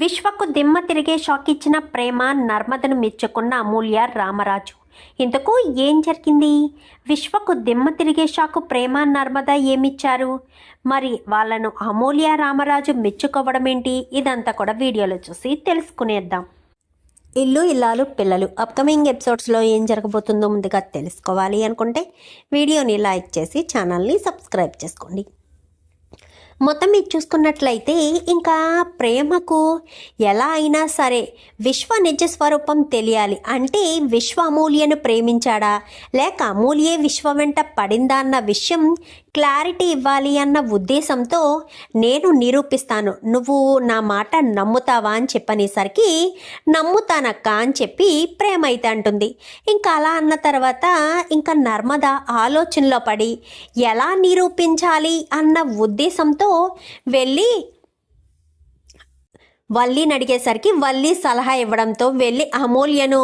విశ్వకు దిమ్మ తిరిగే షాక్ ఇచ్చిన ప్రేమ నర్మదను మెచ్చుకున్న అమూల్య రామరాజు. ఇంతకు ఏం జరిగింది? విశ్వకు దిమ్మ తిరిగే షాకు ప్రేమ నర్మద ఏమిచ్చారు? మరి వాళ్ళను అమూల్య రామరాజు మెచ్చుకోవడం ఏంటి? ఇదంతా కూడా వీడియోలో చూసి తెలుసుకునేద్దాం. ఇల్లు ఇల్లాలు పిల్లలు అప్కమింగ్ ఎపిసోడ్స్లో ఏం జరగబోతుందో ముందుగా తెలుసుకోవాలి అనుకుంటే వీడియోని లైక్ చేసి ఛానల్ని సబ్స్క్రైబ్ చేసుకోండి. మొత్తం మీరు చూసుకున్నట్లయితే ఇంకా ప్రేమకు ఎలా అయినా సరే విశ్వ నిజ స్వరూపం తెలియాలి. అంటే విశ్వ అమూల్యను ప్రేమించాడా? లేక అమూల్యే విశ్వ వెంట పడిందా అన్న విషయం క్లారిటీ ఇవ్వాలి అన్న ఉద్దేశంతో నేను నిరూపిస్తాను. నువ్వు నా మాట నమ్ముతావా అని చెప్పనేసరికి నమ్ముతానక్క అని చెప్పి ప్రేమ అయితే అంటుంది. ఇంకా అలా అన్న తర్వాత ఇంకా నర్మద ఆలోచనలో పడి ఎలా నిరూపించాలి అన్న ఉద్దేశంతో వెళ్ళి వల్లీని అడిగేసరికి వల్లి సలహా ఇవ్వడంతో వెళ్ళి అమూల్యను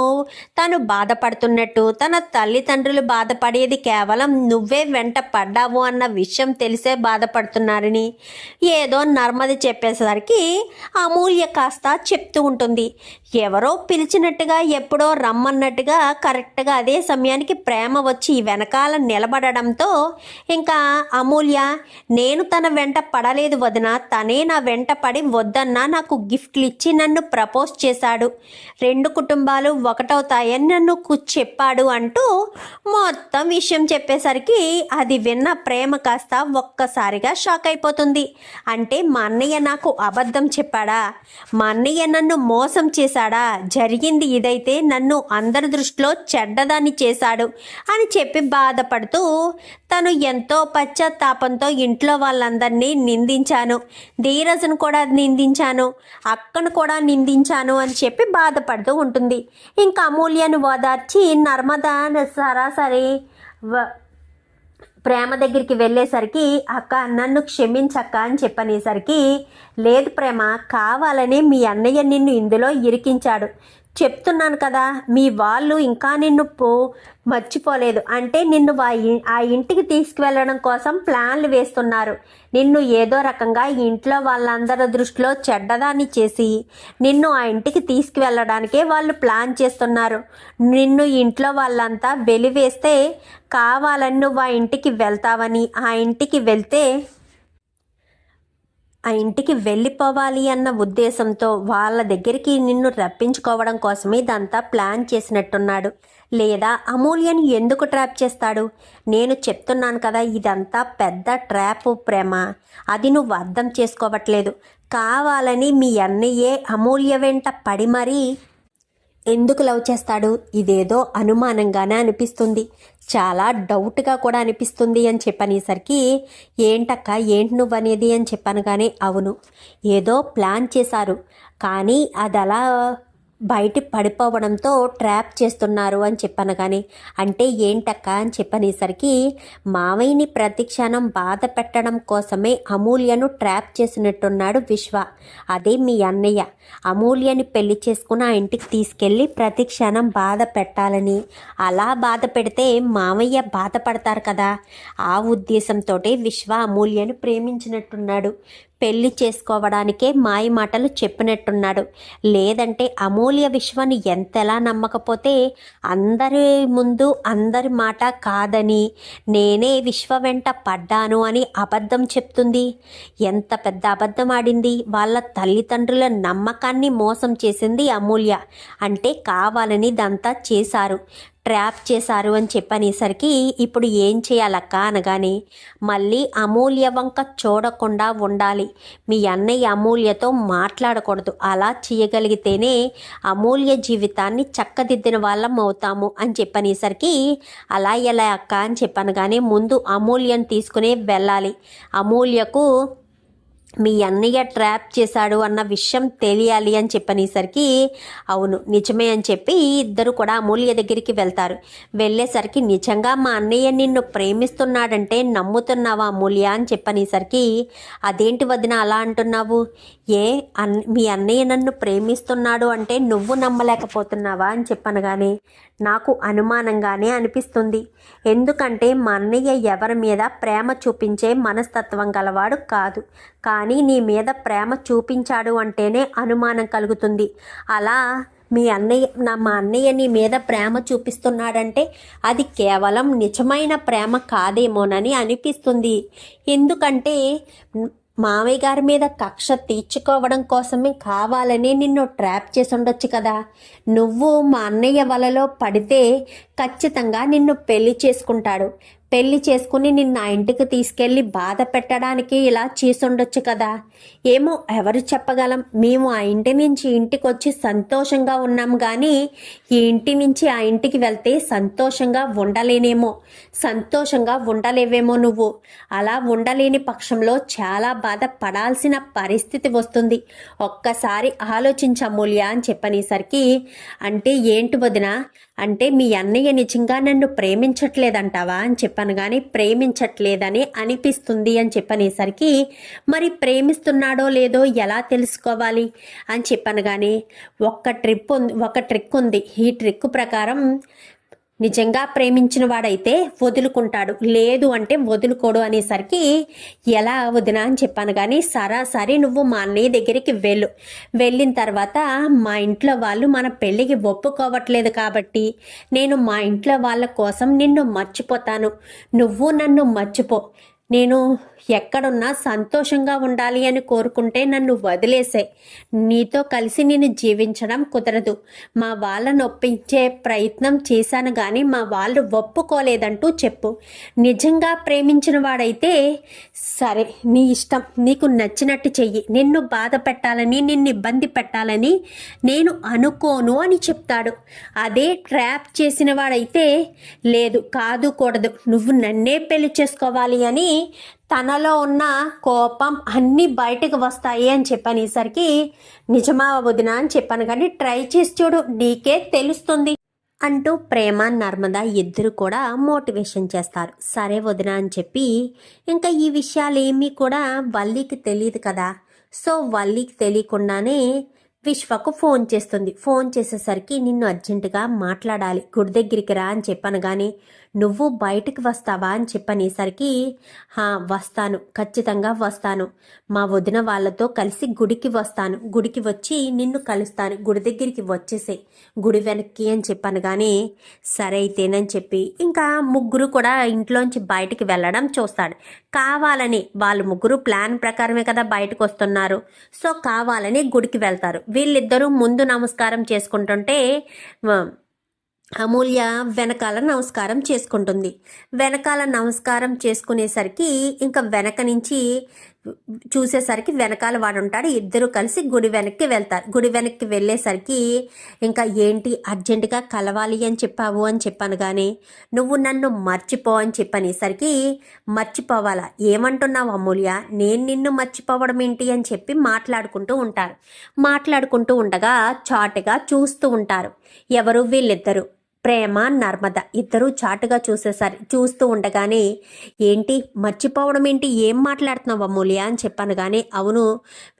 తను బాధపడుతున్నట్టు తన తల్లిదండ్రులు బాధపడేది కేవలం నువ్వే వెంట పడ్డావు అన్న విషయం తెలిసే బాధపడుతున్నారని. ఏదో నర్మది చెప్పేసరికి అమూల్య కాస్త చెప్తూ ఉంటుంది. ఎవరో పిలిచినట్టుగా ఎప్పుడో రమ్మన్నట్టుగా కరెక్ట్గా అదే సమయానికి ప్రేమ వచ్చి వెనకాల నిలబడడంతో ఇంకా అమూల్య నేను తన వెంట పడలేదు వదిన తనే నా వెంట పడి వద్దన్నా నాకు గిఫ్ట్లు ఇచ్చి నన్ను ప్రపోజ్ చేశాడు. రెండు కుటుంబాలు ఒకటవుతాయని నన్ను చెప్పాడు అంటూ మొత్తం విషయం చెప్పేసరికి అది విన్న ప్రేమ కాస్త ఒక్కసారిగా షాక్ అయిపోతుంది. అంటే మా అన్నయ్య నాకు అబద్ధం చెప్పాడా? మా అన్నయ్య నన్ను మోసం చేశాడా? జరిగింది ఇదైతే నన్ను అందరి దృష్టిలో చెడ్డదాన్ని చేశాడు అని చెప్పి బాధపడుతూ తను ఎంతో పశ్చాత్తాపంతో ఇంట్లో వాళ్ళందరినీ నిందించాను. ధీరజ్ను కూడా నిందించాను. అక్కను కూడా నిందించాను అని చెప్పి బాధపడుతూ ఉంటుంది. ఇంకా అమూల్యను ఓదార్చి నర్మదా సరాసరి వ- ప్రేమ దగ్గరికి వెళ్ళేసరికి అక్క నన్ను క్షమించక్క అని చెప్పనేసరికి లేదు ప్రేమ కావాలని మీ అన్నయ్య నిన్ను ఇందులో ఇరికించాడు. చెప్తున్నాను కదా మీ వాళ్ళు ఇంకా నిన్ను పో మర్చిపోలేదు. అంటే నిన్ను వా ఆ ఇంటికి తీసుకువెళ్ళడం కోసం ప్లాన్లు వేస్తున్నారు. నిన్ను ఏదో రకంగా ఇంట్లో వాళ్ళందరి దృష్టిలో చెడ్డదాన్ని చేసి నిన్ను ఆ ఇంటికి తీసుకువెళ్ళడానికే వాళ్ళు ప్లాన్ చేస్తున్నారు. నిన్ను ఇంట్లో వాళ్ళంతా వెలివేస్తే కావాలని నువ్వు ఆ ఇంటికి వెళ్తావని ఆ ఇంటికి వెళ్తే ఆ ఇంటికి వెళ్ళిపోవాలి అన్న ఉద్దేశంతో వాళ్ళ దగ్గరికి నిన్ను రప్పించుకోవడం కోసమే ఇదంతా ప్లాన్ చేసినట్టున్నాడు. లేదా అమూల్యను ఎందుకు ట్రాప్ చేస్తాడు? నేను చెప్తున్నాను కదా ఇదంతా పెద్ద ట్రాప్ ప్రేమ. అది నువ్వు అర్థం చేసుకోవట్లేదు. కావాలని మీ అన్నయ్యే అమూల్య వెంట పడి మరీ ఎందుకు లవ్ చేస్తాడు? ఇదేదో అనుమానంగానే అనిపిస్తుంది. చాలా డౌట్గా కూడా అనిపిస్తుంది అని చెప్పనేసరికి ఏంటక్క ఏంటి నువ్వనేది? అని చెప్పాను కానీ అవును ఏదో ప్లాన్ చేశారు. కానీ అది అలా బయట పడిపోవడంతో ట్రాప్ చేస్తున్నారు అని చెప్పాను కానీ అంటే ఏంటక్క అని చెప్పనేసరికి మావయ్యని ప్రతిక్షణం బాధ పెట్టడం కోసమే అమూల్యను ట్రాప్ చేసినట్టున్నాడు విశ్వ. అదే మీ అన్నయ్య. అమూల్యని పెళ్ళి చేసుకుని ఆ ఇంటికి తీసుకెళ్ళి ప్రతిక్షణం బాధ పెట్టాలని. అలా బాధ పెడితే మావయ్య బాధపడతారు కదా. ఆ ఉద్దేశంతో విశ్వ అమూల్యను ప్రేమించినట్టున్నాడు. పెళ్ళి చేసుకోవడానికే మాయ మాటలు చెప్పినట్టున్నాడు. లేదంటే అమూల్య విశ్వాన్ని ఎంతలా నమ్మకపోతే అందరి ముందు అందరి మాట కాదని నేనే విశ్వ వెంట పడ్డాను అని అబద్ధం చెప్తుంది. ఎంత పెద్ద అబద్ధం ఆడింది. వాళ్ళ తల్లిదండ్రుల నమ్మకాన్ని మోసం చేసింది అమూల్య. అంటే కావాలని ఇదంతా చేశారు. ట్రాప్ చేశారు అని చెప్పనేసరికి ఇప్పుడు ఏం చేయాలక్క అనగానే మళ్ళీ అమూల్య వంక చూడకుండా ఉండాలి. మీ అన్నయ్య అమూల్యతో మాట్లాడకూడదు. అలా చేయగలిగితేనే అమూల్య జీవితాన్ని చక్కదిద్దిన వాళ్ళం అవుతాము అని చెప్పనేసరికి అలా ఎలా అక్క అని చెప్పనగానే ముందు అమూల్యను తీసుకునే వెళ్ళాలి. అమూల్యకు మీ అన్నయ్య ట్రాప్ చేశాడు అన్న విషయం తెలియాలి అని చెప్పనేసరికి అవును నిజమే అని చెప్పి ఇద్దరు కూడా అమూల్య దగ్గరికి వెళ్తారు. వెళ్ళేసరికి నిజంగా మా అన్నయ్య నిన్ను ప్రేమిస్తున్నాడంటే నమ్ముతున్నావా అమూల్య అని చెప్పనేసరికి అదేంటి వదిన అలా అంటున్నావు? ఏ అన్ మీ అన్నయ్య నన్ను ప్రేమిస్తున్నాడు అంటే నువ్వు నమ్మలేకపోతున్నావా? అని చెప్పనగానే నాకు అనుమానంగానే అనిపిస్తుంది. ఎందుకంటే మా అన్నయ్య ఎవరి మీద ప్రేమ చూపించే మనస్తత్వం గలవాడు కాదు. కానీ కానీ నీ మీద ప్రేమ చూపించాడు అంటేనే అనుమానం కలుగుతుంది. అలా మీ అన్నయ్య నా మా అన్నయ్య నీ మీద ప్రేమ చూపిస్తున్నాడంటే అది కేవలం నిజమైన ప్రేమ కాదేమోనని అనిపిస్తుంది. ఎందుకంటే మావయ్య గారి మీద కక్ష తీర్చుకోవడం కోసమే కావాలని నిన్ను ట్రాప్ చేసి ఉండొచ్చు కదా. నువ్వు మా అన్నయ్య వలలో పడితే ఖచ్చితంగా నిన్ను పెళ్ళి చేసుకుంటాడు. పెళ్ళి చేసుకుని నిన్న ఆ ఇంటికి తీసుకెళ్ళి బాధ పెట్టడానికి ఇలా చేసుండొచ్చు కదా. ఏమో ఎవరు చెప్పగలం. మేము ఆ ఇంటి నుంచి ఇంటికి వచ్చి సంతోషంగా ఉన్నాం కానీ ఈ ఇంటి నుంచి ఆ ఇంటికి వెళ్తే సంతోషంగా ఉండలేనేమో. సంతోషంగా ఉండలేవేమో నువ్వు. అలా ఉండలేని పక్షంలో చాలా బాధ పడాల్సిన పరిస్థితి వస్తుంది. ఒక్కసారి ఆలోచించమూల్య అని చెప్పనేసరికి అంటే ఏంటి వదిన అంటే మీ అన్నయ్య నిజంగా నన్ను ప్రేమించట్లేదంటావా అని చెప్పాను కానీ ప్రేమించట్లేదని అనిపిస్తుంది అని చెప్పనేసరికి మరి ప్రేమిస్తున్నాడో లేదో ఎలా తెలుసుకోవాలి అని చెప్పాను కానీ ఒక్క ట్రిప్ ఉంది ఒక ట్రిక్ ఉంది. ఈ ట్రిక్ ప్రకారం నిజంగా ప్రేమించిన వాడైతే వదులుకుంటాడు. లేదు అంటే వదులుకోడు అనేసరికి ఎలా వదినా అని చెప్పాను కానీ సరాసరి నువ్వు మా అన్నయ్య దగ్గరికి వెళ్ళు. వెళ్ళిన తర్వాత మా ఇంట్లో వాళ్ళు మన పెళ్ళికి ఒప్పుకోవట్లేదు కాబట్టి నేను మా ఇంట్లో వాళ్ళ కోసం నిన్ను మర్చిపోతాను. నువ్వు నన్ను మర్చిపో. నేను ఎక్కడున్నా సంతోషంగా ఉండాలి అని కోరుకుంటే నన్ను వదిలేసే. నీతో కలిసి నేను జీవించడం కుదరదు. మా వాళ్ళను ఒప్పించే ప్రయత్నం చేశాను కానీ మా వాళ్ళు ఒప్పుకోలేదంటూ చెప్పు. నిజంగా ప్రేమించిన వాడైతే సరే నీ ఇష్టం నీకు నచ్చినట్టు చెయ్యి. నిన్ను బాధ పెట్టాలని నిన్ను ఇబ్బంది పెట్టాలని నేను అనుకోను అని చెప్తాడు. అదే ట్రాప్ చేసిన వాడైతే లేదు కాదు కూడదు. నువ్వు నన్నే పెళ్ళి చేసుకోవాలి అని తనలో ఉన్న కోపం అన్నీ బయటకు వస్తాయి అని చెప్పనేసరికి నిజమా వదిన అని చెప్పాను కానీ ట్రై చేసి చూడు నీకే తెలుస్తుంది అంటూ ప్రేమ నర్మద ఇద్దరు కూడా మోటివేషన్ చేస్తారు. సరే వదిన అని చెప్పి ఇంకా ఈ విషయాలు ఏమీ కూడా వల్లికి తెలియదు కదా. సో వల్లికి తెలియకుండానే విశ్వకు ఫోన్ చేస్తుంది. ఫోన్ చేసేసరికి నిన్ను అర్జెంటుగా మాట్లాడాలి. గుడి దగ్గరికి రా అని చెప్పాను కానీ నువ్వు బయటకు వస్తావా అని చెప్పనేసరికి హా వస్తాను ఖచ్చితంగా వస్తాను. మా వదిన వాళ్ళతో కలిసి గుడికి వస్తాను. గుడికి వచ్చి నిన్ను కలుస్తాను. గుడి దగ్గరికి వచ్చేసే గుడి వెనక్కి అని చెప్పాను కానీ సరే అయితేనని చెప్పి ఇంకా ముగ్గురు కూడా ఇంట్లోంచి బయటికి వెళ్ళడం చూస్తాడు. కావాలని వాళ్ళు ముగ్గురు ప్లాన్ ప్రకారమే కదా బయటకు వస్తున్నారు. సో కావాలని గుడికి వెళ్తారు. వీళ్ళిద్దరూ ముందు నమస్కారం చేసుకుంటుంటే అమూల్య వెనకాల నమస్కారం చేసుకుంటుంది. వెనకాల నమస్కారం చేసుకునేసరికి ఇంకా వెనక నుంచి చూసేసరికి వెనకాల వాడు ఉంటాడు ఇద్దరు కలిసి గుడి వెనక్కి వెళ్తారు. గుడి వెనక్కి వెళ్ళేసరికి ఇంకా ఏంటి అర్జెంటుగా కలవాలి అని చెప్పావు అని చెప్పాను కానీ నువ్వు నన్ను మర్చిపో అని చెప్పనేసరికి మర్చిపోవాలా? ఏమంటున్నావు అమూల్య? నేను నిన్ను మర్చిపోవడం ఏంటి అని చెప్పి మాట్లాడుకుంటూ ఉంటారు. మాట్లాడుకుంటూ ఉండగా చాటుగా చూస్తూ ఉంటారు. ఎవరు? వీళ్ళిద్దరు. ప్రేమ నర్మద ఇద్దరూ చాటుగా చూసేసరి. చూస్తూ ఉండగానే ఏంటి? మర్చిపోవడం ఏంటి? ఏం మాట్లాడుతున్నావు అమూల్య? అని చెప్పాను కానీ అవును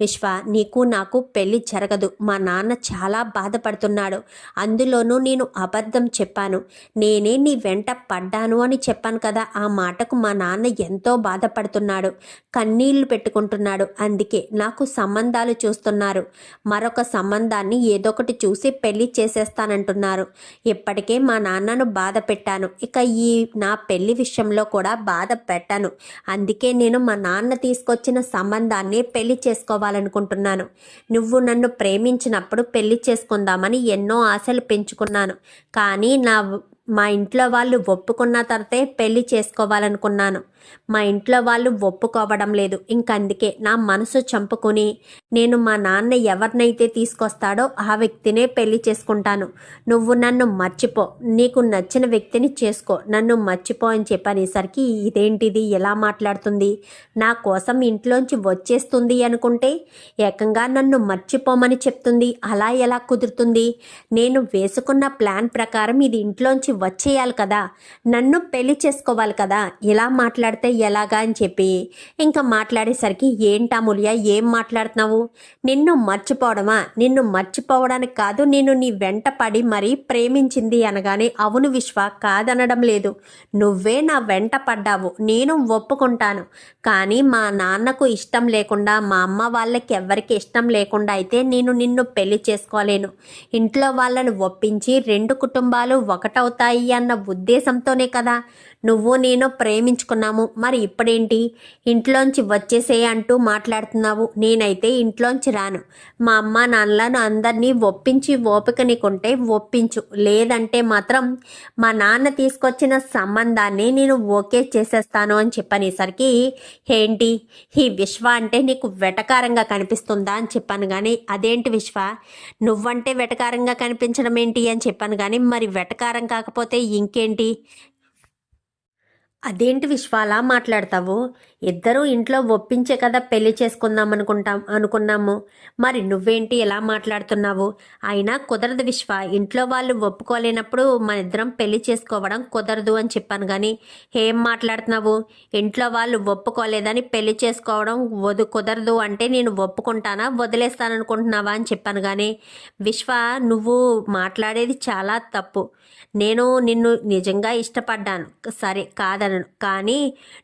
విశ్వ నీకు నాకు పెళ్ళి జరగదు. మా నాన్న చాలా బాధపడుతున్నాడు. అందులోనూ నేను అబద్ధం చెప్పాను. నేనే నీ వెంట పడ్డాను అని చెప్పాను కదా. ఆ మాటకు మా నాన్న ఎంతో బాధపడుతున్నాడు. కన్నీళ్ళు పెట్టుకుంటున్నాడు. అందుకే నాకు సంబంధాలు చూస్తున్నారు. మరొక సంబంధాన్ని ఏదొకటి చూసి పెళ్ళి చేసేస్తానంటున్నారు. ఇప్పటికే మా నాన్నను బాధ పెట్టాను. ఇక ఈ నా పెళ్ళి విషయంలో కూడా బాధ పెట్టాను. అందుకే నేను మా నాన్న తీసుకొచ్చిన సంబంధాన్ని పెళ్ళి చేసుకోవాలనుకుంటున్నాను. నువ్వు నన్ను ప్రేమించినప్పుడు పెళ్ళి చేసుకుందామని ఎన్నో ఆశలు పెంచుకున్నాను. కానీ నా మా ఇంట్లో వాళ్ళు ఒప్పుకున్న తర్వాతే పెళ్ళి చేసుకోవాలనుకున్నాను. మా ఇంట్లో వాళ్ళు ఒప్పుకోవడం లేదు. ఇంకందుకే నా మనసు చంపుకొని నేను మా నాన్న ఎవరినైతే తీసుకొస్తాడో ఆ వ్యక్తినే పెళ్ళి చేసుకుంటాను. నువ్వు నన్ను మర్చిపో. నీకు నచ్చిన వ్యక్తిని చేసుకో. నన్ను మర్చిపో అని చెప్పనేసరికి ఇదేంటిది? ఎలా మాట్లాడుతుంది? నా కోసం ఇంట్లోంచి వచ్చేస్తుంది అనుకుంటే ఏకంగా నన్ను మర్చిపోమని చెప్తుంది. అలా ఎలా కుదురుతుంది? నేను వేసుకున్న ప్లాన్ ప్రకారం ఇది ఇంట్లోంచి వచ్చేయాలి కదా. నన్ను పెళ్ళి చేసుకోవాలి కదా. ఇలా మాట్లాడు మాట్లాడితే ఎలాగా అని చెప్పి ఇంకా మాట్లాడేసరికి ఏంటా మూల్య ఏం మాట్లాడుతున్నావు? నిన్ను మర్చిపోవడమా? నిన్ను మర్చిపోవడానికి కాదు నేను నీ వెంట పడి మరీ ప్రేమించింది అనగానే అవును విశ్వ కాదనడం లేదు. నువ్వే నా వెంట పడ్డావు నేను ఒప్పుకుంటాను. కానీ మా నాన్నకు ఇష్టం లేకుండా మా అమ్మ వాళ్ళకి ఎవరికి ఇష్టం లేకుండా అయితే నేను నిన్ను పెళ్ళి చేసుకోలేను. ఇంట్లో వాళ్ళను ఒప్పించి రెండు కుటుంబాలు ఒకటవుతాయి అన్న ఉద్దేశంతోనే కదా నువ్వు నేను ప్రేమించుకున్నాము. మరి ఇప్పుడేంటి? ఇంట్లోంచి వచ్చేసే అంటూ మాట్లాడుతున్నావు. నేనైతే ఇంట్లోంచి రాను. మా అమ్మ నాన్నలను అందరినీ ఒప్పించి ఓపిక నీకుంటే ఒప్పించు. లేదంటే మాత్రం మా నాన్న తీసుకొచ్చిన సంబంధాన్ని నేను ఓకే చేసేస్తాను అని చెప్పనేసరికి ఏంటి? ఈ విశ్వ అంటే నీకు వెటకారంగా కనిపిస్తుందా అని చెప్పాను కానీ అదేంటి విశ్వ? నువ్వంటే వెటకారంగా కనిపించడం ఏంటి అని చెప్పాను కానీ మరి వెటకారం కాకపోతే ఇంకేంటి? అదేంటి విశ్వాలా మాట్లాడతావు? ఇద్దరూ ఇంట్లో ఒప్పించే కదా పెళ్ళి చేసుకుందాం అనుకుంటాం అనుకున్నాము. మరి నువ్వేంటి ఎలా మాట్లాడుతున్నావు? అయినా కుదరదు విశ్వ. ఇంట్లో వాళ్ళు ఒప్పుకోలేనప్పుడు మన ఇద్దరం పెళ్ళి చేసుకోవడం కుదరదు అని చెప్పాను కానీ ఏం మాట్లాడుతున్నావు? ఇంట్లో వాళ్ళు ఒప్పుకోలేదని పెళ్ళి చేసుకోవడం వదు కుదరదు అంటే నేను ఒప్పుకుంటానా వదిలేస్తాననుకుంటున్నావా అని చెప్పాను కానీ విశ్వ నువ్వు మాట్లాడేది చాలా తప్పు. నేను నిన్ను నిజంగా ఇష్టపడ్డాను. సరే కాదనను. కానీ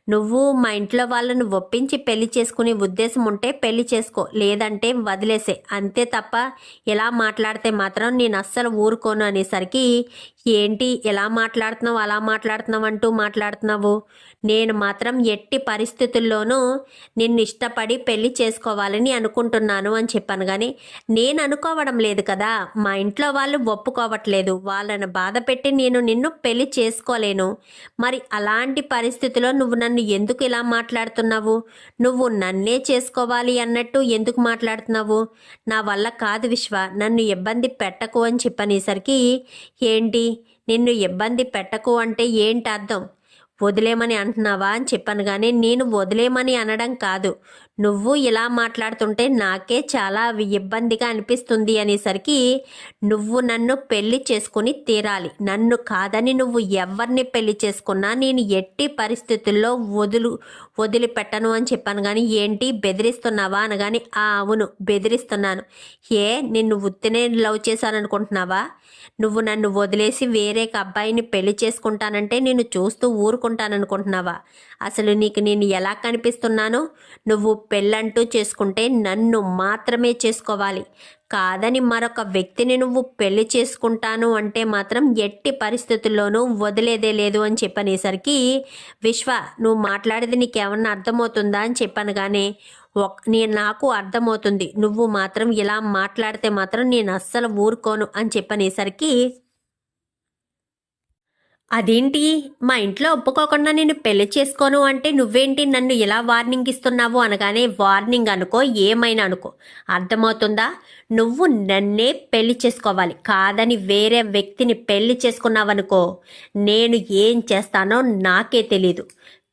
నువ్వు మా ఇంట్లో వాళ్ళను ఒప్పించి పెళ్ళి చేసుకునే ఉద్దేశం ఉంటే పెళ్ళి చేసుకో లేదంటే వదిలేసే. అంతే తప్ప ఇలా మాట్లాడితే మాత్రం నేను అస్సలు ఊరుకోను అనేసరికి ఏంటి ఎలా మాట్లాడుతున్నావు అలా మాట్లాడుతున్నావు అంటూ మాట్లాడుతున్నావు? నేను మాత్రం ఎట్టి పరిస్థితుల్లోనూ నిన్ను ఇష్టపడి పెళ్ళి చేసుకోవాలని అనుకుంటున్నాను అని చెప్పాను. కానీ నేను అనుకోవడం లేదు కదా. మా ఇంట్లో వాళ్ళు ఒప్పుకోవట్లేదు. వాళ్ళని బాధ పెట్టి నేను నిన్ను పెళ్ళి చేసుకోలేను. మరి అలాంటి పరిస్థితిలో నువ్వు నన్ను ఎందుకు ఇలా మాట్లాడుతున్నావు? నువ్వు నన్నే చేసుకోవాలి అన్నట్టు ఎందుకు మాట్లాడుతున్నావు? నా వల్ల కాదు విశ్వ నన్ను ఇబ్బంది పెట్టకు అని చెప్పనేసరికి ఏంటి? నిన్ను ఇబ్బంది పెట్టకు అంటే ఏంటి అర్థం? వదిలేమని అంటున్నావా అని చెప్పాను కానీ నేను వదిలేమని అనడం కాదు. నువ్వు ఇలా మాట్లాడుతుంటే నాకే చాలా ఇబ్బందిగా అనిపిస్తుంది అనేసరికి నువ్వు నన్ను పెళ్ళి చేసుకుని తీరాలి. నన్ను కాదని నువ్వు ఎవరిని పెళ్ళి చేసుకున్నా నేను ఎట్టి పరిస్థితుల్లో వదులు వదిలిపెట్టను అని చెప్పాను కానీ ఏంటి? బెదిరిస్తున్నావా అనగాని ఆ అవును బెదిరిస్తున్నాను. ఏ నిన్ను ఉత్తినే లవ్ చేశాననుకుంటున్నావా? నువ్వు నన్ను వదిలేసి వేరే అబ్బాయిని పెళ్ళి చేసుకుంటానంటే నేను చూస్తూ ఊరుకుంటాననుకుంటున్నావా? అసలు నీకు నేను ఎలా కనిపిస్తున్నాను? నువ్వు పెళ్ళంటూ చేసుకుంటే నన్ను మాత్రమే చేసుకోవాలి. కాదని మరొక వ్యక్తిని నువ్వు పెళ్ళి చేసుకుంటాను అంటే మాత్రం ఎట్టి పరిస్థితుల్లోనూ వదిలేదే లేదు అని చెప్పనేసరికి విశ్వ నువ్వు మాట్లాడేది నీకేమన్నా అర్థమవుతుందా అని చెప్పాను కానీ ఒక్ నేను నాకు అర్థమవుతుంది. నువ్వు మాత్రం ఇలా మాట్లాడితే మాత్రం నేను అస్సలు ఊరుకోను అని చెప్పనేసరికి అదేంటి? మా ఇంట్లో ఒప్పుకోకుండా నేను పెళ్ళి చేసుకోను అంటే నువ్వేంటి నన్ను ఇలా వార్నింగ్ ఇస్తున్నావు అనగానే వార్నింగ్ అనుకో ఏమైనా అనుకో. అర్థమవుతుందా? నువ్వు నన్నే పెళ్ళి చేసుకోవాలి. కాదని వేరే వ్యక్తిని పెళ్ళి చేసుకున్నావనుకో నేను ఏం చేస్తానో నాకే తెలీదు.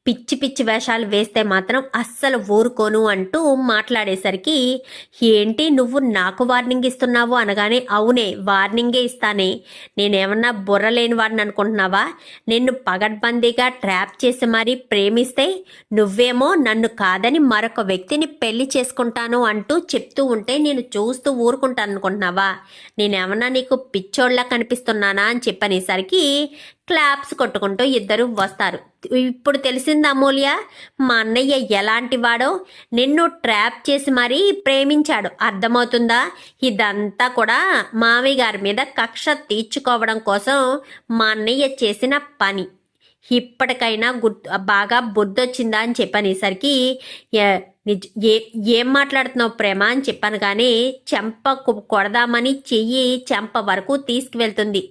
పిచ్చి పిచ్చి వేషాలు వేస్తే మాత్రం అస్సలు ఊరుకోను అంటూ మాట్లాడేసరికి ఏంటి నువ్వు నాకు వార్నింగ్ ఇస్తున్నావు? అనగానే అవునే వార్నింగే ఇస్తానే. నేనేమన్నా బుర్ర లేని వాడిని అనుకుంటున్నావా? నిన్ను పగడ్బందీగా ట్రాప్ చేసి మరీ ప్రేమిస్తే నువ్వేమో నన్ను కాదని మరొక వ్యక్తిని పెళ్ళి చేసుకుంటాను అంటూ చెప్తూ ఉంటే నేను చూస్తూ ఊరుకుంటాను అనుకుంటున్నావా? నేనేమన్నా నీకు పిచ్చోళ్ళ కనిపిస్తున్నానా? అని చెప్పనేసరికి క్లాప్స్ కొట్టుకుంటూ ఇద్దరు వస్తారు. ఇప్పుడు తెలిసింది అమూల్య మా అన్నయ్య ఎలాంటి వాడో? నిన్ను ట్రాప్ చేసి మరీ ప్రేమించాడు. అర్థమవుతుందా? ఇదంతా కూడా మామయ్య గారి మీద కక్ష తీర్చుకోవడం కోసం మా అన్నయ్య చేసిన పని. ఇప్పటికైనా గుర్తు బాగా బుద్ధొచ్చిందా అని చెప్పనేసరికి నిజ్ ఏ ఏం మాట్లాడుతున్నావు ప్రేమ అని చెప్పాను కానీ చెంప కొడదామని చెయ్యి చెంప వరకు తీసుకువెళ్తుంది.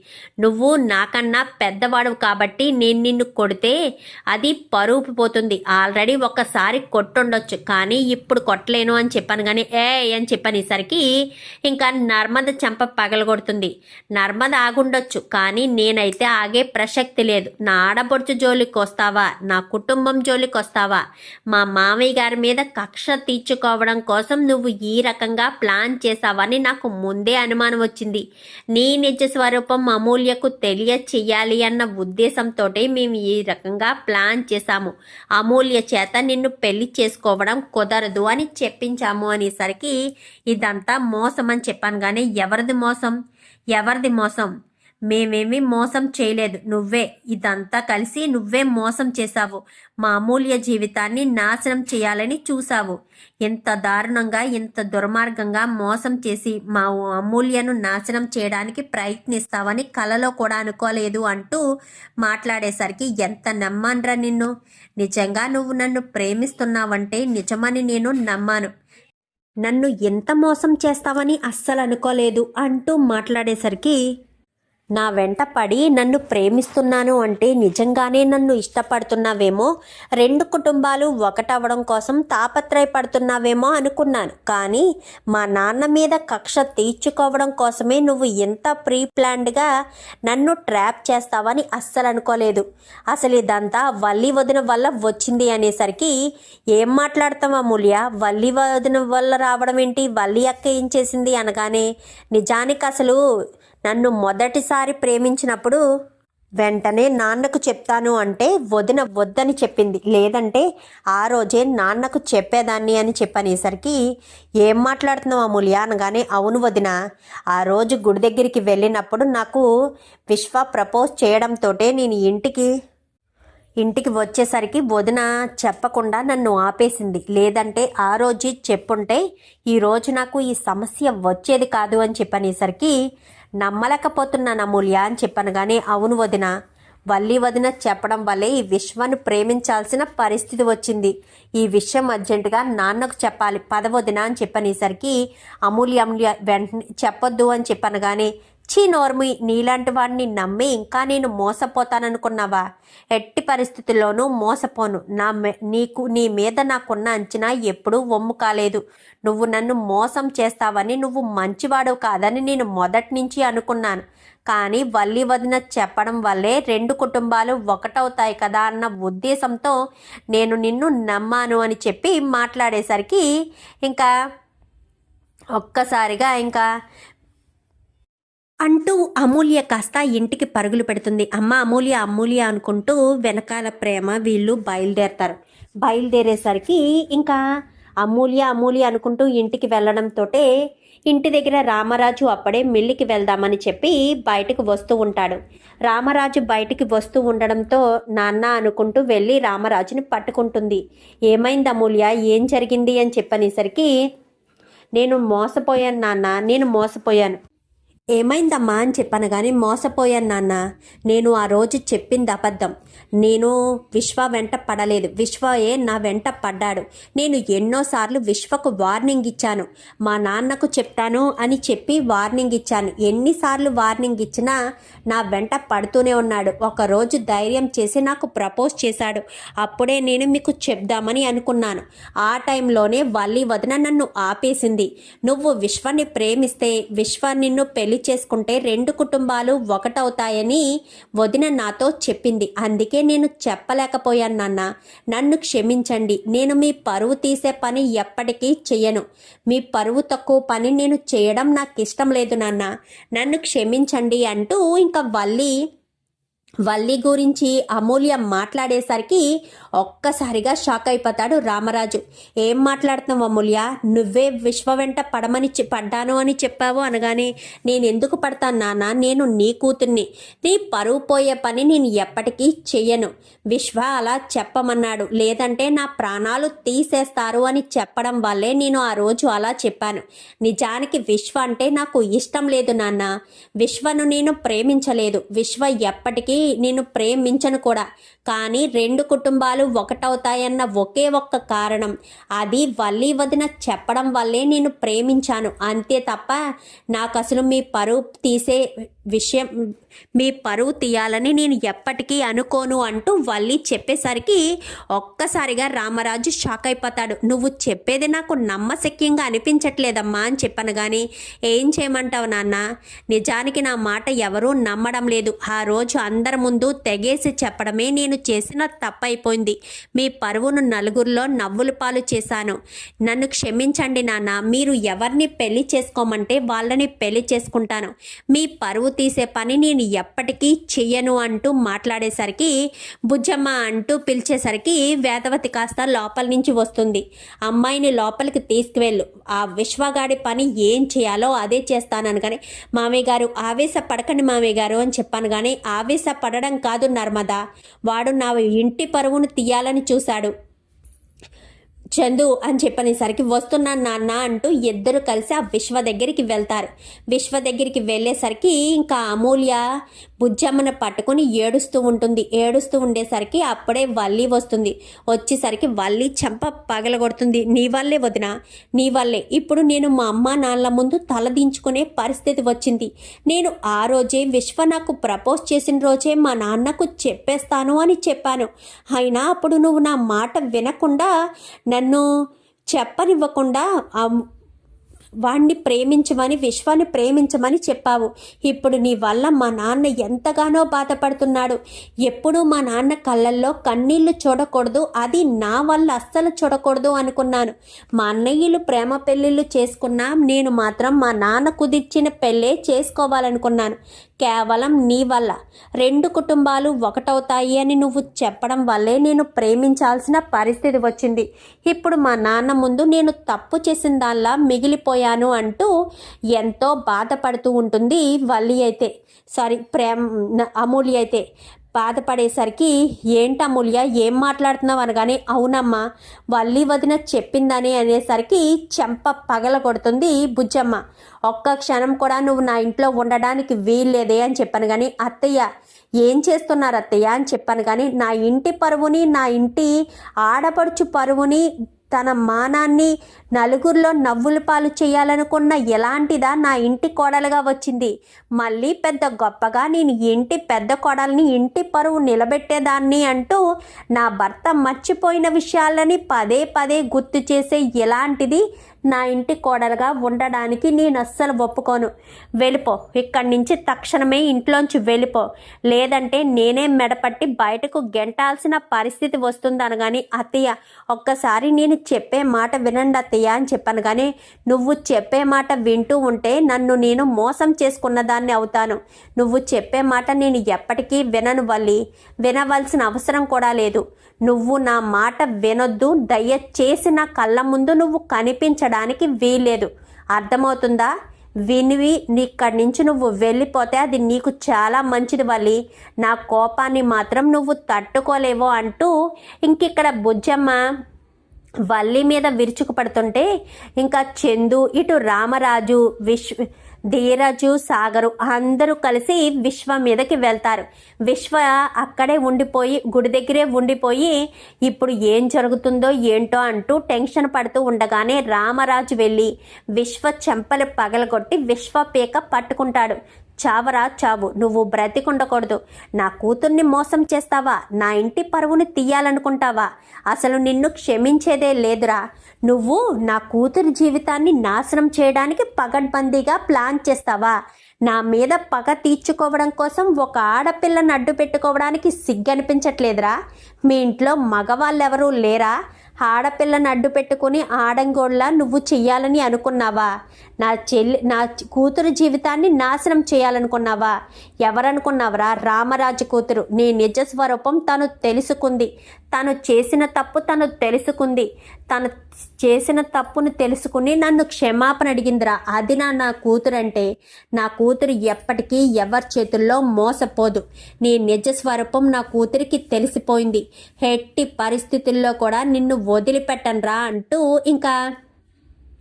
నువ్వు నాకన్నా పెద్దవాడు కాబట్టి నేను నిన్ను కొడితే అది పరువు పోతుంది. ఆల్రెడీ ఒకసారి కొట్టుండొచ్చు కానీ ఇప్పుడు కొట్టలేను అని చెప్పాను కానీ ఏ అని చెప్పనేసరికి ఇంకా నర్మద చెంప పగలగొడుతుంది. నర్మద ఆగుండొచ్చు కానీ నేనైతే ఆగే ప్రసక్తి లేదు. నా ఆడబొడుచు జోలికి వస్తావా నా కుటుంబం జోలికి వస్తావా మా మామయ్య గారి మీద కక్ష తీర్చుకోవడం కోసం నువ్వు ఈ రకంగా ప్లాన్ చేశావని నాకు ముందే అనుమానం వచ్చింది. నీ నిజ స్వరూపం అమూల్యకు తెలియచేయాలి అన్న ఉద్దేశంతో మేము ఈ రకంగా ప్లాన్ చేశాము. అమూల్య చేత నిన్ను పెళ్ళి చేసుకోవడం కుదరదు అని చెప్పించాము అనేసరికి ఇదంతా మోసం అని చెప్పాను కానీ ఎవరిది మోసం? ఎవరిది మోసం? మేమేమీ మోసం చేయలేదు. నువ్వే ఇదంతా కలిసి నువ్వే మోసం చేశావు. మా అమూల్య జీవితాన్ని నాశనం చేయాలని చూసావు ఇంత దారుణంగా ఇంత దుర్మార్గంగా మోసం చేసి మా అమూల్యను నాశనం చేయడానికి ప్రయత్నిస్తావని కలలో కూడా అనుకోలేదు అంటూ మాట్లాడేసరికి ఎంత నమ్మాన్రా నిన్ను? నిజంగా నువ్వు నన్ను ప్రేమిస్తున్నావంటే నిజమని నేను నమ్మాను. నన్ను ఎంత మోసం చేస్తావని అస్సలు అనుకోలేదు అంటూ మాట్లాడేసరికి నా వెంట పడి నన్ను ప్రేమిస్తున్నాను అంటే నిజంగానే నన్ను ఇష్టపడుతున్నావేమో? రెండు కుటుంబాలు ఒకటవడం కోసం తాపత్రయపడుతున్నావేమో అనుకున్నాను. కానీ మా నాన్న మీద కక్ష తీర్చుకోవడం కోసమే నువ్వు ఎంత ప్రీ ప్లాన్డ్గా నన్ను ట్రాప్ చేస్తావని అస్సలు అనుకోలేదు. అసలు ఇదంతా వల్లి వదిన వల్ల వచ్చింది అనేసరికి ఏం మాట్లాడతాం అమూల్య? వల్లి వదిన వల్ల రావడం ఏంటి? వల్లి అక్క ఏం చేసింది అనగానే నిజానికి అసలు నన్ను మొదటిసారి ప్రేమించినప్పుడు వెంటనే నాన్నకు చెప్తాను అంటే వదిన వద్దని చెప్పింది. లేదంటే ఆ రోజే నాన్నకు చెప్పేదాన్ని అని చెప్పనేసరికి ఏం మాట్లాడుతున్నావు అమూల్య? అనగానే అవును వదిన ఆ రోజు గుడి దగ్గరికి వెళ్ళినప్పుడు నాకు విశ్వ ప్రపోజ్ చేయడంతో నేను ఇంటికి ఇంటికి వచ్చేసరికి వదిన చెప్పకుండా నన్ను ఆపేసింది. లేదంటే ఆ రోజు చెప్పుంటే ఈరోజు నాకు ఈ సమస్య వచ్చేది కాదు అని చెప్పనేసరికి నమ్మలేకపోతున్నాను అమూల్య అని చెప్పాను కానీ అవును వదిన. వల్లి వదిన చెప్పడం వల్లే ఈ విశ్వను ప్రేమించాల్సిన పరిస్థితి వచ్చింది. ఈ విషయం అర్జెంటుగా నాన్నకు చెప్పాలి. పదవదిన అని చెప్పనేసరికి అమూల్య అమూల్య వెంటనే చెప్పొద్దు అని చెప్పాను కానీ చీ నోర్మి నీలాంటి వాడిని నమ్మి ఇంకా నేను మోసపోతాననుకున్నావా? ఎట్టి పరిస్థితుల్లోనూ మోసపోను. నా నీకు నీ మీద నాకున్న అంచనా ఎప్పుడూ ఒమ్ము కాలేదు. నువ్వు నన్ను మోసం చేస్తావని నువ్వు మంచివాడు కాదని నేను మొదటి నుంచి అనుకున్నాను. కానీ వల్లి వదిన చెప్పడం వల్లే రెండు కుటుంబాలు ఒకటవుతాయి కదా అన్న ఉద్దేశంతో నేను నిన్ను నమ్మాను అని చెప్పి మాట్లాడేసరికి ఇంకా ఒక్కసారిగా ఇంకా అంటూ అమూల్య కాస్త ఇంటికి పరుగులు పెడుతుంది. అమ్మ అమూల్య అమూల్య అనుకుంటూ వెనకాల ప్రేమ వీళ్ళు బయలుదేరతారు. బయలుదేరేసరికి ఇంకా అమూల్య అమూల్య అనుకుంటూ ఇంటికి వెళ్ళడంతో ఇంటి దగ్గర రామరాజు అప్పుడే మిల్లికి వెళ్దామని చెప్పి బయటకు వస్తూ ఉంటాడు. రామరాజు బయటికి వస్తూ ఉండడంతో నాన్న అనుకుంటూ వెళ్ళి రామరాజుని పట్టుకుంటుంది. ఏమైంది అమూల్య? ఏం జరిగింది అని చెప్పనేసరికి నేను మోసపోయాను నాన్న నేను మోసపోయాను. ఏమైందమ్మా అని చెప్పాను కానీ మోసపోయాను నాన్న. నేను ఆ రోజు చెప్పింది అబద్ధం. నేను విశ్వ వెంట పడలేదు. విశ్వయే నా వెంట పడ్డాడు. నేను ఎన్నోసార్లు విశ్వకు వార్నింగ్ ఇచ్చాను. మా నాన్నకు చెప్తాను అని చెప్పి వార్నింగ్ ఇచ్చాను. ఎన్నిసార్లు వార్నింగ్ ఇచ్చినా నా వెంట పడుతూనే ఉన్నాడు. ఒకరోజు ధైర్యం చేసి నాకు ప్రపోజ్ చేశాడు. అప్పుడే నేను మీకు చెప్దామని అనుకున్నాను. ఆ టైంలోనే వల్లి వదిన నన్ను ఆపేసింది. నువ్వు విశ్వాన్ని ప్రేమిస్తే విశ్వ నిన్ను పెళ్ళి చేసుకుంటే రెండు కుటుంబాలు ఒకటవుతాయని వదిన నాతో చెప్పింది. అందుకే నేను చెప్పలేకపోయాను నాన్న. నన్ను క్షమించండి. నేను మీ పరువు తీసే పని ఎప్పటికీ చెయ్యను. మీ పరువు తక్కువ పని నేను చేయడం నాకు ఇష్టం లేదు నాన్న. నన్ను క్షమించండి అంటూ ఇంకా వల్లి వల్లి గురించి అమూల్య మాట్లాడేసరికి ఒక్కసారిగా షాక్ అయిపోతాడు రామరాజు. ఏం మాట్లాడుతున్నావు అమూల్య? నువ్వే విశ్వ వెంట పడమని చె- పడ్డాను అని చెప్పావు అనగానే నేను ఎందుకు పడతాను నాన్న? నేను నీ కూతుర్ని. నీ పరువు పోయే పని నేను ఎప్పటికీ చెయ్యను. విశ్వ అలా చెప్పమన్నాడు. లేదంటే నా ప్రాణాలు తీసేస్తారు అని చెప్పడం వల్లే నేను ఆ రోజు అలా చెప్పాను. నిజానికి విశ్వ అంటే నాకు ఇష్టం లేదు నాన్న. విశ్వను నేను ప్రేమించలేదు. విశ్వ ఎప్పటికీ నేను ప్రేమించను కూడా. కానీ రెండు కుటుంబాలు ఒకటవుతాయన్న ఒకే ఒక్క కారణం. అది వల్లి వదిన చెప్పడం వల్లే నేను ప్రేమించాను. అంతే తప్ప నాకు అసలు మీ పరువు తీసే విషయం మీ పరువు తీయాలని నేను ఎప్పటికీ అనుకోను అంటూ వల్లి చెప్పేసరికి ఒక్కసారిగా రామరాజు షాక్ అయిపోతాడు. నువ్వు చెప్పేది నాకు నమ్మశక్యంగా అనిపించట్లేదమ్మా అని చెప్పాను కానీ ఏం చేయమంటావు నాన్న? నిజానికి నా మాట ఎవరూ నమ్మడం లేదు. ఆ రోజు అందరి ముందు తెగేసి చెప్పడమే నేను చేసిన తప్పైపోయింది. మీ పరువును నలుగురిలో నవ్వుల పాలు చేశాను. నన్ను క్షమించండి నాన్న మీరు ఎవరిని పెళ్ళి చేసుకోమంటే వాళ్ళని పెళ్ళి చేసుకుంటాను. మీ పరువు తీసే పని నేను ఎప్పటికీ చెయ్యను అంటూ మాట్లాడేసరికి బుజ్జమ్మ అంటూ పిలిచేసరికి వేదవతి కాస్త లోపల నుంచి వస్తుంది. అమ్మాయిని లోపలికి తీసుకువెళ్ళు. ఆ విశ్వగాడి పని ఏం చేయాలో అదే చేస్తానని కానీ మామయ్య గారు ఆవేశపడకండి మామయ్య గారు అని చెప్పాను కానీ ఆవేశపడడం కాదు నర్మదా. వాడు నా ఇంటి పరువును తీయాలని చూశాడు. చందు అని చెప్పనేసరికి వస్తున్నాను నాన్న అంటూ ఇద్దరు కలిసి ఆ విశ్వ దగ్గరికి వెళ్తారు. విశ్వ దగ్గరికి వెళ్ళేసరికి ఇంకా అమూల్య బుజ్జమ్మను పట్టుకొని ఏడుస్తూ ఉంటుంది. ఏడుస్తూ ఉండేసరికి అప్పుడే వల్లి వస్తుంది. వచ్చేసరికి వల్లి చెంప పగలగొడుతుంది. నీ వల్లే వదిన నీ వల్లే. ఇప్పుడు నేను మా అమ్మ నాన్నల ముందు తలదించుకునే పరిస్థితి వచ్చింది. నేను ఆ రోజే విశ్వ నాకు ప్రపోజ్ చేసిన రోజే మా నాన్నకు చెప్పేస్తాను అని చెప్పాను. అయినా అప్పుడు నువ్వు నా మాట వినకుండా నన్ను నన్ను చెప్పనివ్వకుండా వాణ్ణి ప్రేమించమని విశ్వాన్ని ప్రేమించమని చెప్పావు. ఇప్పుడు నీ వల్ల మా నాన్న ఎంతగానో బాధపడుతున్నాడు. ఎప్పుడూ మా నాన్న కళ్ళల్లో కన్నీళ్ళు చూడకూడదు. అది నా వల్ల అస్సలు చూడకూడదు అనుకున్నాను. మా అన్నయ్యలు ప్రేమ పెళ్ళిళ్ళు చేసుకున్నా నేను మాత్రం మా నాన్న కుదిర్చిన పెళ్ళే చేసుకోవాలనుకున్నాను. కేవలం నీ వల్ల. రెండు కుటుంబాలు ఒకటవుతాయి అని నువ్వు చెప్పడం వల్లే నేను ప్రేమించాల్సిన పరిస్థితి వచ్చింది. ఇప్పుడు మా నాన్న ముందు నేను తప్పు చేసిన దానిలా మిగిలిపోయాను అంటూ ఎంతో బాధపడుతూ ఉంటుంది వల్లి అయితే. సారీ ప్రేమ అమూల్య అయితే. బాధపడేసరికి ఏంటి అమూల్య ఏం మాట్లాడుతున్నావు? అనగానే అవునమ్మా వల్లి వదిన చెప్పిందని అనేసరికి చెంప పగల కొడుతుంది బుజ్జమ్మ. ఒక్క క్షణం కూడా నువ్వు నా ఇంట్లో ఉండడానికి వీల్లేదే అని చెప్పాను కానీ అత్తయ్య ఏం చేస్తున్నారు అత్తయ్య? అని చెప్పాను కానీ నా ఇంటి పరువుని నా ఇంటి ఆడపడుచు పరువుని తన మానాన్ని నలుగురిలో నవ్వుల పాలు చేయాలనుకున్న ఎలాంటిదా నా ఇంటి కోడలుగా వచ్చింది. మళ్ళీ పెద్ద గొప్పగా నేను ఇంటి పెద్ద కోడల్ని ఇంటి పరువు నిలబెట్టేదాన్ని అంటూ నా భర్త మర్చిపోయిన విషయాలని పదే పదే గుర్తు చేసే ఎలాంటిది నా ఇంటి కోడలుగా ఉండడానికి నేను అస్సలు ఒప్పుకోను. వెళ్ళిపో ఇక్కడి నుంచి తక్షణమే ఇంట్లోంచి వెళ్ళిపో. లేదంటే నేనే మెడపట్టి బయటకు గెంటాల్సిన పరిస్థితి వస్తుందను కానీ అత్తయ్య ఒక్కసారి నేను చెప్పే మాట వినండి అత్తయ్య అని చెప్పాను. కానీ నువ్వు చెప్పే మాట వింటూ ఉంటే నన్ను నేను మోసం చేసుకున్న దాన్ని అవుతాను. నువ్వు చెప్పే మాట నేను ఎప్పటికీ వినను వల్లి. వినవలసిన అవసరం కూడా లేదు. నువ్వు నా మాట వినొద్దు. దయచేసి నా కళ్ళ ముందు నువ్వు కనిపించడం కనిపించడానికి వీల్లేదు. అర్థమవుతుందా? వినివి ఇక్కడి నుంచి నువ్వు వెళ్ళిపోతే అది నీకు చాలా మంచిది వల్లి. నా కోపాన్ని మాత్రం నువ్వు తట్టుకోలేవో అంటూ ఇంకిక్కడ బుజ్జమ్మ వల్లి మీద విరుచుకుపడుతుంటే ఇంకా చందు ఇటు రామరాజు విశ్వ ధీరజు సాగరు అందరూ కలిసి విశ్వ మీదకి వెళ్తారు. విశ్వ అక్కడే ఉండిపోయి గుడి దగ్గరే ఉండిపోయి ఇప్పుడు ఏం జరుగుతుందో ఏంటో అంటూ టెన్షన్ పడుతూ ఉండగానే రామరాజు వెళ్ళి విశ్వ చెంపలు పగలగొట్టి విశ్వ పీక పట్టుకుంటాడు. చావరా చావు నువ్వు బ్రతికుండకూడదు. నా కూతుర్ని మోసం చేస్తావా? నా ఇంటి పరువుని తీయాలనుకుంటావా? అసలు నిన్ను క్షమించేదే లేదురా. నువ్వు నా కూతురి జీవితాన్ని నాశనం చేయడానికి పగడ్బందీగా ప్లాన్ చేస్తావా? నా మీద పగ తీర్చుకోవడం కోసం ఒక ఆడపిల్లను అడ్డు పెట్టుకోవడానికి సిగ్గనిపించట్లేదురా. మీ ఇంట్లో మగవాళ్ళెవరూ లేరా? ఆడపిల్లను అడ్డు పెట్టుకుని ఆడంగోళ్ళ నువ్వు చెయ్యాలని అనుకున్నావా? నా చెల్లి నా కూతురు జీవితాన్ని నాశనం చేయాలనుకున్నావా? ఎవరనుకున్నావరా? రామరాజు కూతురు. నీ నిజ స్వరూపం తను తెలుసుకుంది. తను చేసిన తప్పు తను తెలుసుకుంది. తను చేసిన తప్పును తెలుసుకుని నన్ను క్షమాపణ అడిగిందిరా. అది నా నా కూతురు అంటే నా కూతురు ఎప్పటికీ ఎవరి చేతుల్లో మోసపోదు. నీ నిజ స్వరూపం నా కూతురికి తెలిసిపోయింది. ఎట్టి పరిస్థితుల్లో కూడా నిన్ను వదిలిపెట్టనురా అంటూ ఇంకా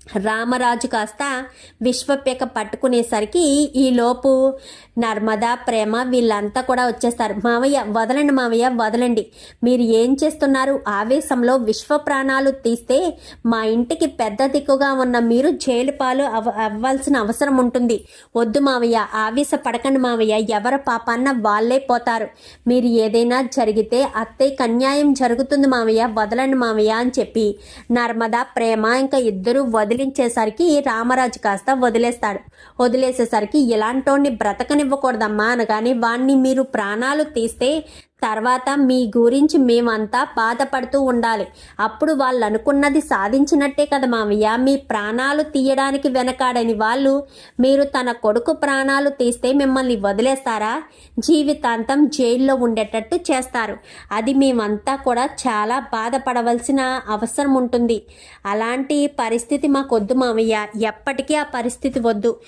రామరాజు కాస్త విశ్వపేక పట్టుకునేసరికి ఈలోపు నర్మదా ప్రేమ వీళ్ళంతా కూడా వచ్చేస్తారు. మావయ్య వదలండి మావయ్య వదలండి. మీరు ఏం చేస్తున్నారు? ఆవేశంలో విశ్వ ప్రాణాలు తీస్తే మా ఇంటికి పెద్ద దిక్కుగా ఉన్న మీరు జైలు పాలు అవ అవ్వాల్సిన అవసరం ఉంటుంది. వద్దు మావయ్య ఆవేశ పడకండి మావయ్య. ఎవరి పాపాన్న వాళ్ళే పోతారు. మీరు ఏదైనా జరిగితే అత్తయ్య అన్యాయం జరుగుతుంది మావయ్య వదలండి మావయ్య అని చెప్పి నర్మదా ప్రేమ ఇంకా ఇద్దరు వదిలించేసరికి రామరాజు కాస్త వదిలేస్తాడు. వదిలేసేసరికి ఇలాంటోడిని బ్రతకనివ్వకూడదమ్మా అనగానే వాణ్ణి మీరు ప్రాణాలు తీస్తే తర్వాత మీ గురించి మేమంతా బాధపడుతూ ఉండాలి. అప్పుడు వాళ్ళు అనుకున్నది సాధించినట్టే కదా మామయ్య. మీ ప్రాణాలు తీయడానికి వెనకాడని వాళ్ళు మీరు తన కొడుకు ప్రాణాలు తీస్తే మిమ్మల్ని వదిలేస్తారా? జీవితాంతం జైల్లో ఉండేటట్టు చేస్తారు. అది మేమంతా కూడా చాలా బాధపడవలసిన అవసరం ఉంటుంది. అలాంటి పరిస్థితి మాకొద్దు మామయ్య. ఎప్పటికీ ఆ పరిస్థితి వద్దు.